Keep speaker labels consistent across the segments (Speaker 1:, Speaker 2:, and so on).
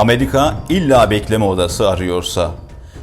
Speaker 1: Amerika illa bekleme odası arıyorsa,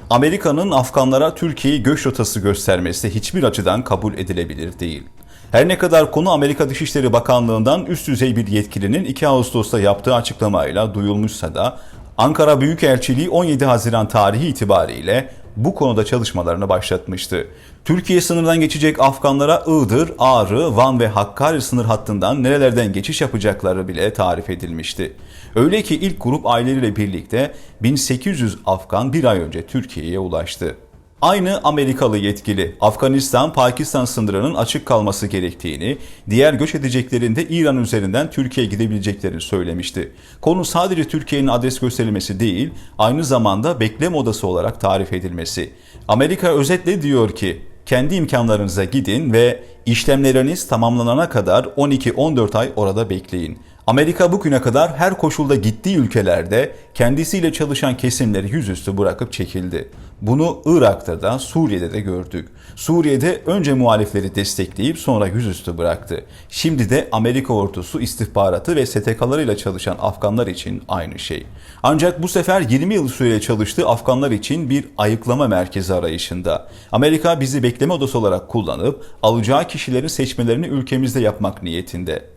Speaker 1: Amerika'nın Afganlara Türkiye'yi göç rotası göstermesi hiçbir açıdan kabul edilebilir değil. Her ne kadar konu Amerika Dışişleri Bakanlığı'ndan üst düzey bir yetkilinin 2 Ağustos'ta yaptığı açıklamayla duyulmuşsa da Ankara Büyükelçiliği 17 Haziran tarihi itibariyle bu konuda çalışmalarını başlatmıştı. Türkiye sınırdan geçecek Afganlara Iğdır, Ağrı, Van ve Hakkari sınır hattından nerelerden geçiş yapacakları bile tarif edilmişti. Öyle ki ilk grup aileleriyle birlikte 1800 Afgan bir ay önce Türkiye'ye ulaştı. Aynı Amerikalı yetkili Afganistan-Pakistan sınırının açık kalması gerektiğini, diğer göç edeceklerin de İran üzerinden Türkiye'ye gidebileceklerini söylemişti. Konu sadece Türkiye'nin adres gösterilmesi değil, aynı zamanda bekleme odası olarak tarif edilmesi. Amerika özetle diyor ki, kendi imkanlarınıza gidin ve işlemleriniz tamamlanana kadar 12-14 ay orada bekleyin. Amerika bugüne kadar her koşulda gittiği ülkelerde kendisiyle çalışan kesimleri yüzüstü bırakıp çekildi. Bunu Irak'ta da Suriye'de de gördük. Suriye'de önce muhalifleri destekleyip sonra yüzüstü bıraktı. Şimdi de Amerika ordusu istihbaratı ve STK'larıyla çalışan Afganlar için aynı şey. Ancak bu sefer 20 yıl süreyle çalıştığı Afganlar için bir ayıklama merkezi arayışında. Amerika bizi bekleme odası olarak kullanıp alacağı kişilerin seçmelerini ülkemizde yapmak niyetinde.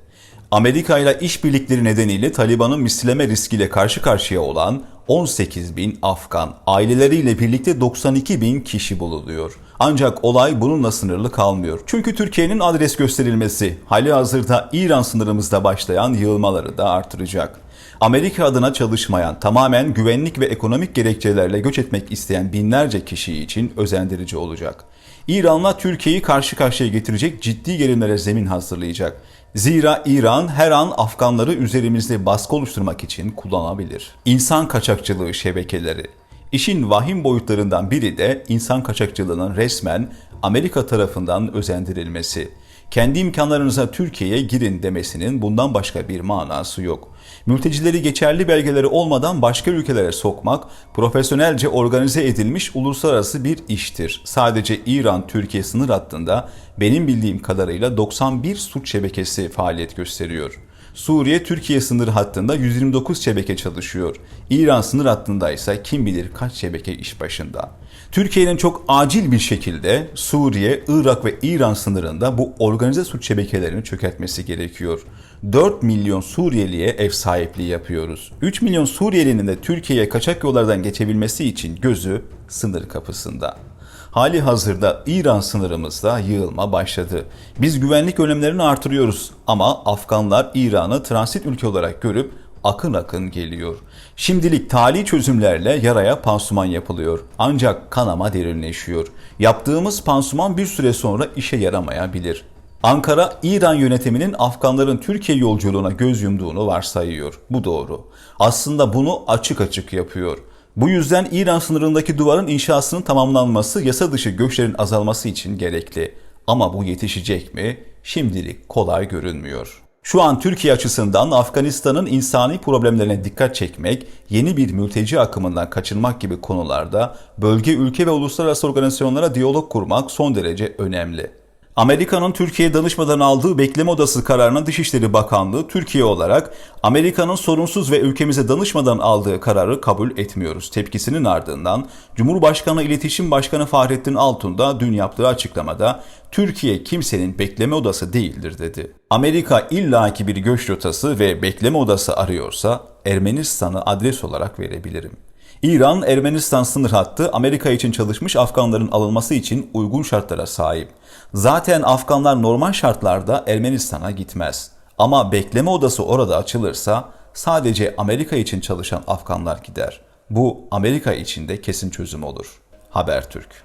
Speaker 1: Amerika ile işbirlikleri nedeniyle Taliban'ın misleme riskiyle karşı karşıya olan 18 bin Afgan, aileleriyle birlikte 92 bin kişi bulunuyor. Ancak olay bununla sınırlı kalmıyor. Çünkü Türkiye'nin adres gösterilmesi hali hazırda İran sınırımızda başlayan yığılmaları da artıracak. Amerika adına çalışmayan, tamamen güvenlik ve ekonomik gerekçelerle göç etmek isteyen binlerce kişi için özendirici olacak. İran'la Türkiye'yi karşı karşıya getirecek ciddi gerilimlere zemin hazırlayacak. Zira İran her an Afganları üzerimizde baskı oluşturmak için kullanabilir. İnsan kaçakçılığı şebekeleri. İşin vahim boyutlarından biri de insan kaçakçılığının resmen Amerika tarafından özendirilmesi. Kendi imkanlarınıza Türkiye'ye girin demesinin bundan başka bir manası yok. Mültecileri geçerli belgeleri olmadan başka ülkelere sokmak profesyonelce organize edilmiş uluslararası bir iştir. Sadece İran-Türkiye sınır hattında benim bildiğim kadarıyla 91 suç şebekesi faaliyet gösteriyor. Suriye-Türkiye sınır hattında 129 şebeke çalışıyor. İran sınır hattında ise kim bilir kaç şebeke iş başında. Türkiye'nin çok acil bir şekilde Suriye, Irak ve İran sınırında bu organize suç şebekelerini çökertmesi gerekiyor. 4 milyon Suriyeliye ev sahipliği yapıyoruz. 3 milyon Suriyelinin de Türkiye'ye kaçak yollardan geçebilmesi için gözü sınır kapısında. Hali hazırda İran sınırımızda yığılma başladı. Biz güvenlik önlemlerini artırıyoruz ama Afganlar İran'ı transit ülke olarak görüp akın akın geliyor. Şimdilik tali çözümlerle yaraya pansuman yapılıyor. Ancak kanama derinleşiyor. Yaptığımız pansuman bir süre sonra işe yaramayabilir. Ankara, İran yönetiminin Afganların Türkiye yolculuğuna göz yumduğunu varsayıyor. Bu doğru. Aslında bunu açık açık yapıyor. Bu yüzden İran sınırındaki duvarın inşasının tamamlanması yasa dışı göçlerin azalması için gerekli. Ama bu yetişecek mi? Şimdilik kolay görünmüyor. Şu an Türkiye açısından Afganistan'ın insani problemlerine dikkat çekmek, yeni bir mülteci akımından kaçınmak gibi konularda bölge, ülke ve uluslararası organizasyonlara diyalog kurmak son derece önemli. Amerika'nın Türkiye'ye danışmadan aldığı bekleme odası kararına Dışişleri Bakanlığı Türkiye olarak Amerika'nın sorunsuz ve ülkemize danışmadan aldığı kararı kabul etmiyoruz. Tepkisinin ardından Cumhurbaşkanı İletişim Başkanı Fahrettin Altun da dün yaptığı açıklamada Türkiye kimsenin bekleme odası değildir dedi. Amerika illaki bir göç rotası ve bekleme odası arıyorsa Ermenistan'ı adres olarak verebilirim. İran-Ermenistan sınır hattı Amerika için çalışmış Afganların alınması için uygun şartlara sahip. Zaten Afganlar normal şartlarda Ermenistan'a gitmez. Ama bekleme odası orada açılırsa sadece Amerika için çalışan Afganlar gider. Bu Amerika için de kesin çözüm olur. Habertürk